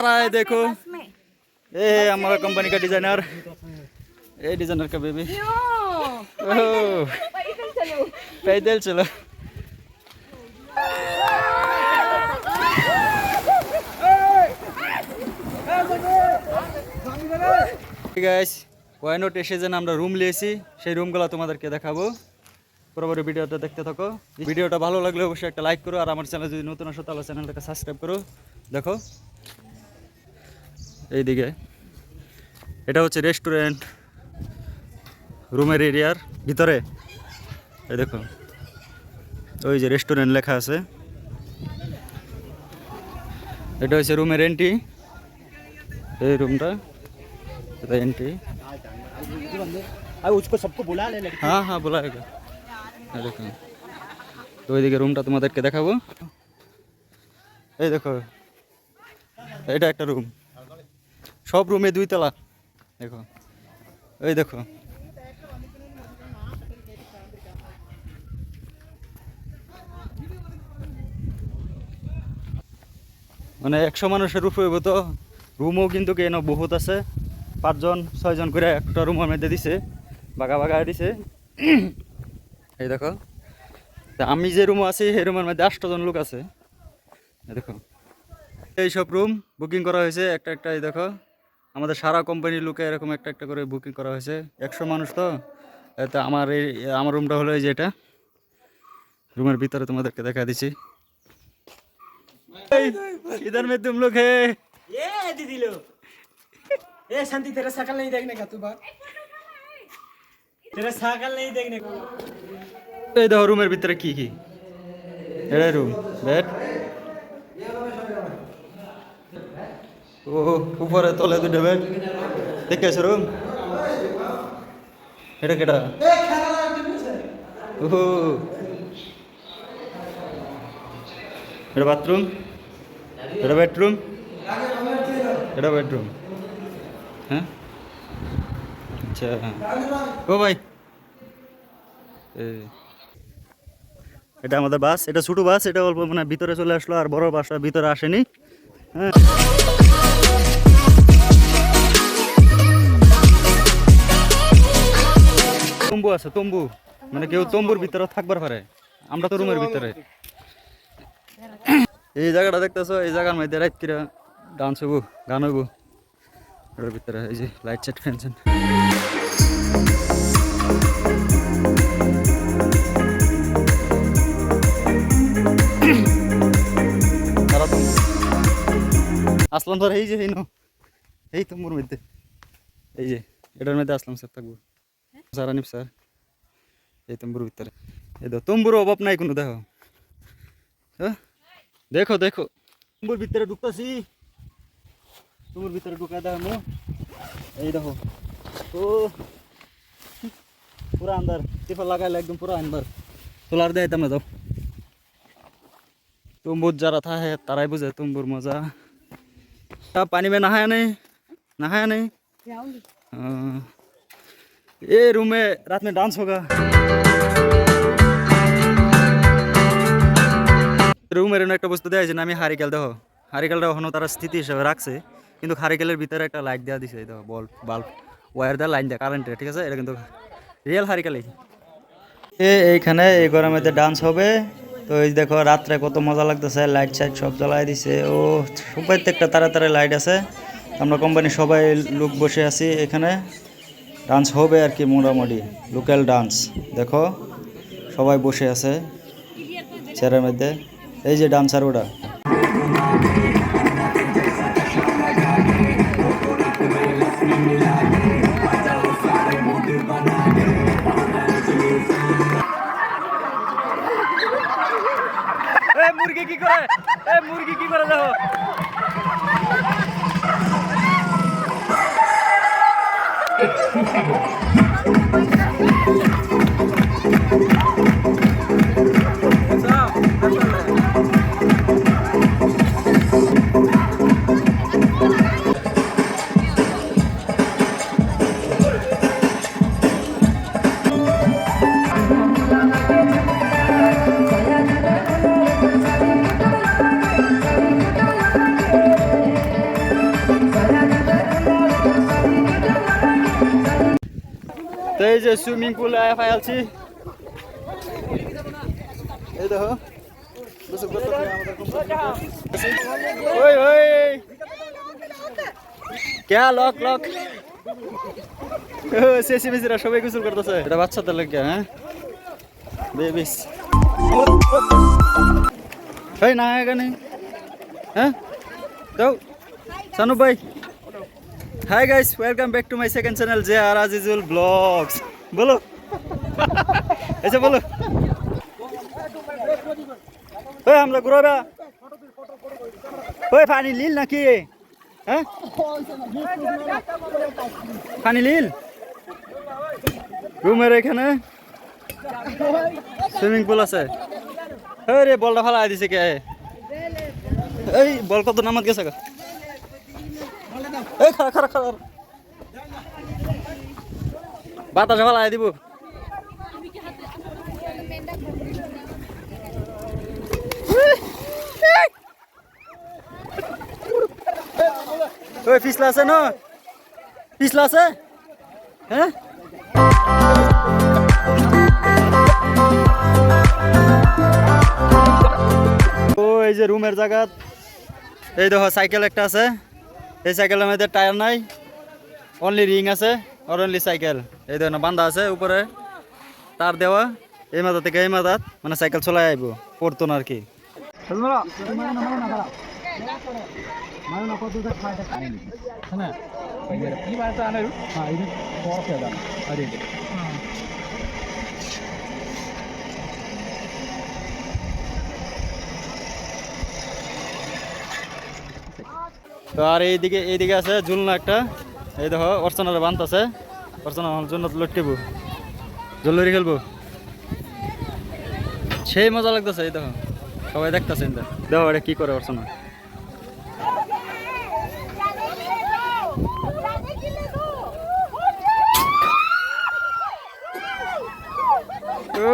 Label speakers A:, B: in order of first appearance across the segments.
A: रहा है देखो ये है हमारा कंपनी का डिजाइनर ये डिजाइनर का बेबी ओह, पैदल चलो গাইস ওয়াইনট এসে যেন আমরা রুম নিয়েছি সেই রুমগুলো তোমাদেরকে দেখাবো পরবর্তী ভিডিওটা দেখতে থাকো ভিডিওটা ভালো লাগলে অবশ্যই একটা লাইক করো আর আমার চ্যানেল যদি নতুন আসো তাহলে চ্যানেলটাকে সাবস্ক্রাইব করো দেখো এইদিকে। এটা হচ্ছে রেস্টুরেন্ট রুমের এরিয়ার ভিতরে। এই দেখুন ওই যে রেস্টুরেন্ট লেখা আছে। এটা হচ্ছে রুমের এন্ট্রি এই রুমটা এটা এন্ট্রি হ্যাঁ হ্যাঁ বলা দেখুন তো ওইদিকে রুমটা তোমাদেরকে দেখাবো। এই দেখো এটা একটা রুম সব রুমে দুই তলা। দেখো। এই দেখো। মানে একশো মানুষের হইব তো। রুমও কিন্তু কেন বহুত আছে। পাঁচজন, ছয়জন করে একটা রুমের মধ্যে দিছে। বাগা বাগা দিছে। এই দেখো। আমি যে রুমে আছি, সেই রুমের মধ্যে আটজন লোক আছে। দেখো। এই সব রুম বুকিং করা হয়েছে। একটা একটা, এই দেখো। আমাদের সারা কোম্পানির লোকে এরকম একটা একটা করে বুকিং করা হয়েছে একশো মানুষ তো তা আমার এই আমার রুমটা হলো এই যে এটা রুমের ভিতরে তোমাদেরকে দেখা দিচ্ছি इधर में तुम लोग है
B: ये दीदी लो ए शांति तेरा शकल नहीं देखने का तू बात तेरा शकल नहीं देखने का
A: এই দেখো রুমের ভিতরে কি কি এটা রুম বেড উপরে তলে দুটো বেড দেখে আছে রুম। এটা কেটা ও এটা বাথরুম। এটা বেডরুম। এটা বেডরুম। হ্যাঁ? আচ্ছা ও ভাই। এটা আমাদের বাস, এটা ছোটো বাস, এটা অল্প মানে ভিতরে চলে আসলো আর বড় বাসটা ভিতরে আসেনি। হ্যাঁ। তম্বু আছে তম্বু। মানে কেউ তম্বুর ভিতরে থাকবার পারে। আমরা তো রুমের ভিতরে। এই জায়গাটা দেখতেছো এই জায়গার মধ্যে রাত কিরা ডান্স হব গান হব এটার ভিতরে এই যে লাইট সেট ফ্যানছেন তারা আসলাম স্যার এই যে এই নো এই তম্বুর মধ্যে। এই যে এটার মধ্যে আসলাম স্যার থাকব। সারা নিব স্যার এই তম্বুর ভিতরে। এই দেখো তম্বুর অভাব নাই কোনো দেখো। হ্যাঁ? দেখো দেখো। তম্বুর ভিতরে ঢুকতেছি। তম্বুর ভিতরে ঢুকা দেখো এই দেখো। ও পুরা আন্দার টিফা লাগাইলে একদম পুরা আন্দার তোলার দেয় তোমরা যাও। তম্বুর যারা থাকে তারাই বুঝে তম্বুর মজা। তা পানি মে নাহায় নেই? নাহায় নেই? হ্যাঁ ये रूम में रात में डांस होगा রুমের এনে একটা বস্তু দেওয়া হয়েছে না আমি হারিকেল দেখো হারিকেলটা এখনো তারা স্থিতি হিসাবে রাখছে কিন্তু হারিকেলের ভিতরে একটা লাইট দেওয়া দিছে এই দেখো বল বাল্ব ওয়্যার দেওয়া লাইন দেওয়া কারেন্টের ঠিক আছে এটা কিন্তু রিয়েল হারিকেলই এ এইখানে এই গরমেতে ডান্স হবে তো এই দেখো রাত্রে কত মজা লাগতেছে লাইট সাইট সব জ্বালাই দিছে ও প্রত্যেকটা তারা তারা লাইট আছে আমরা কোম্পানি সবাই লোক বসে আছি এখানে ডান্স হবে আর কি মোটামুটি, লোকাল ডান্স। দেখো, সবাই বসে আছে চেয়ারের মধ্যে। এই যে ডান্সার ওটা মুরগি কি করে? মুরগি কি করে দেখো? তো এই যে সুইমিং পুল আয়া আছি এই দেখো। ওই ওই। ক্যা, লক লক। সেসি মেসিরা সবাই গোসল করতেছে। এটা বাচ্চাদের লাগে হ্যাঁ? বেবিস। এই, না, এখানে। হ্যাঁ? দাও সানু ভাই। Hi guys welcome back to my second channel J R Azizul vlogs বলো। এসে বলো। ওই আমরা ঘুরাবা। ওই পানি লীল নাকি? হ্যাঁ? পানি লীল রুমের এখানে। সুইমিং পুল আছে। এই রে, বলটা ফালা দিছে কে? এই, বল কত নামাত গেছে গা? এই খারা খারা খারা বাতাসে ফালাই দিব। ওই পিছলা আছে না? পিছলা আছে? হ্যাঁ? ও, এই যে রুমের জায়গা। এই দেখো সাইকেল একটা আছে। এই সাইকেলের মধ্যে টায়ার নাই। অনলি রিং আছে আর অনলি সাইকেল এই ধরনের বান্ধা আছে উপরে। তার দেওয়া। এই মাথা থেকে এই মাথা মানে সাইকেল চলাই আইব। পড়তো না আর কি। তো আর এইদিকে এইদিকে আছে ঝুলনা একটা। এই দেখো, অর্চনার বান্ত আছে। অর্চনা জন্য লটকেব। জলরি খেলব। সেই মজা লাগতেছে, এই দেখো। সবাই দেখতেছে দেখো। এটা কি করে অর্চনা। ও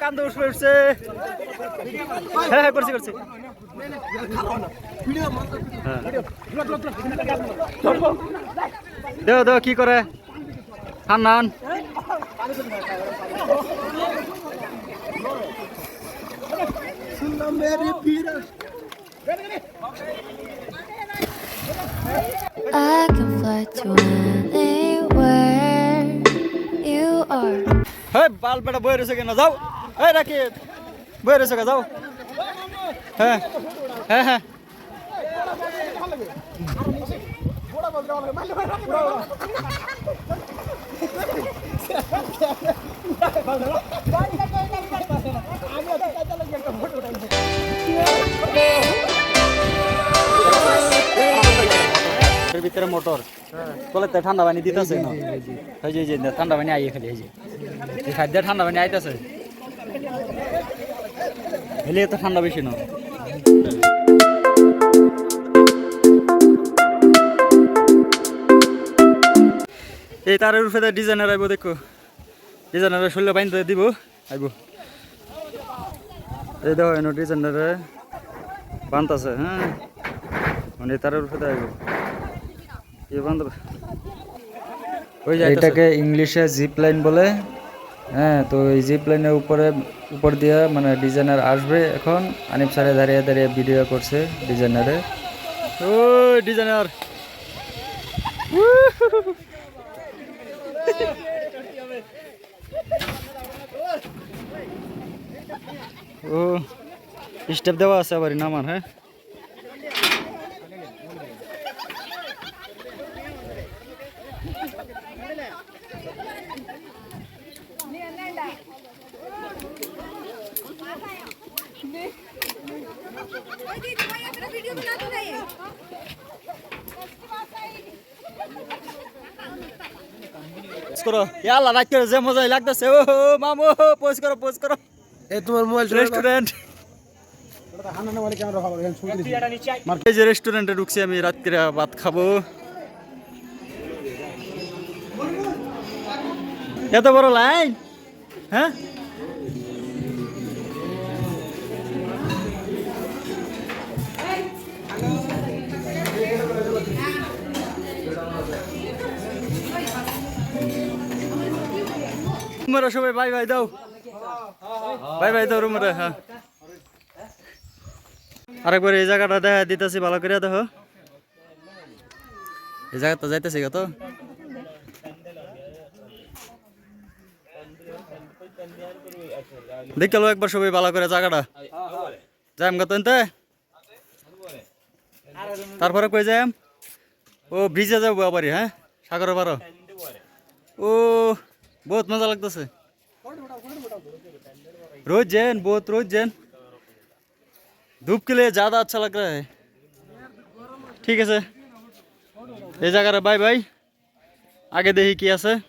A: কান্দে উঠে উঠছে হ্যাঁ হ্যাঁ করছি করছি। হ্যাঁ। দেও দেও কি করে? Hannan
C: I can fly to anywhere. You are.
A: হ্যাঁ বাল বেটা বয়ে রয়েছে কেন? যাও। এই রাখি বয়ে রয়েছে যাও হ্যাঁ হ্যাঁ হ্যাঁ এর ভিতরে মোটর বলে তো ঠান্ডা পানি দিতেছে না এই যে এই যে ঠান্ডা পানি আইয়ে খালি এই যে এই খাদ্য ঠান্ডা পানি আইতেছে হেলে তো ঠান্ডা বেশি না। এই তারের উপরে ডিজাইনার আইব, দেখো। ডিজাইনার শরীরে বাইন্দে দিব, আইব। এই দেখো, এনো ডিজাইনারে বান্তাছে হ্যাঁ। মানে তারের উপরে আইব। এই বান্ধ ওই যে
D: এটাকে ইংলিশে জিপ লাইন বলে। হ্যাঁ তো এই জিপ লাইনের উপরে, উপর দিয়ে মানে ডিজাইনার আসবে এখন। আনিফ স্যারে দাঁড়িয়ে দাঁড়িয়ে ভিডিও করছে ডিজাইনারে
A: ও ডিজাইনার ও স্টেপ দেওয়া আছে আবার নামার হ্যাঁ? করো। ইয়াল্লা রাখ করে যে মজাই লাগতেছে। ও মামু পোজ করো পোজ করো।
B: এই তোমার মোবাইল
A: রেস্টুরেন্ট
B: হান্না ক্যামেরা ভালো এখানে ছবি দিছি
A: এই যে রেস্টুরেন্টে ঢুকছি আমি রাত্রে ভাত খাব। এত বড় লাইন হ্যাঁ? তোমরা সবাই বাই বাই দাও। বাই বাই দাও রুমরে হ্যাঁ। আরেকবার এই জায়গাটা দেখা দিতেছি, ভালো করে দেখো। এই জায়গাটা যাইতেছি কত? দেখে লো একবার সবাই ভালো করে জায়গাটা। যাইম গত এনতে তারপরে কই যাইম ও, ব্রিজে যাব আবারই হ্যাঁ? সাগর পারো। ও बहुत मज़ा लगता से। रोज जैन, बहुत रोज जैन। धूप के लिए ज़्यादा अच्छा लग रहा है। ठीक है सर। ये जगह बाय बाय आगे देखिए क्या सर।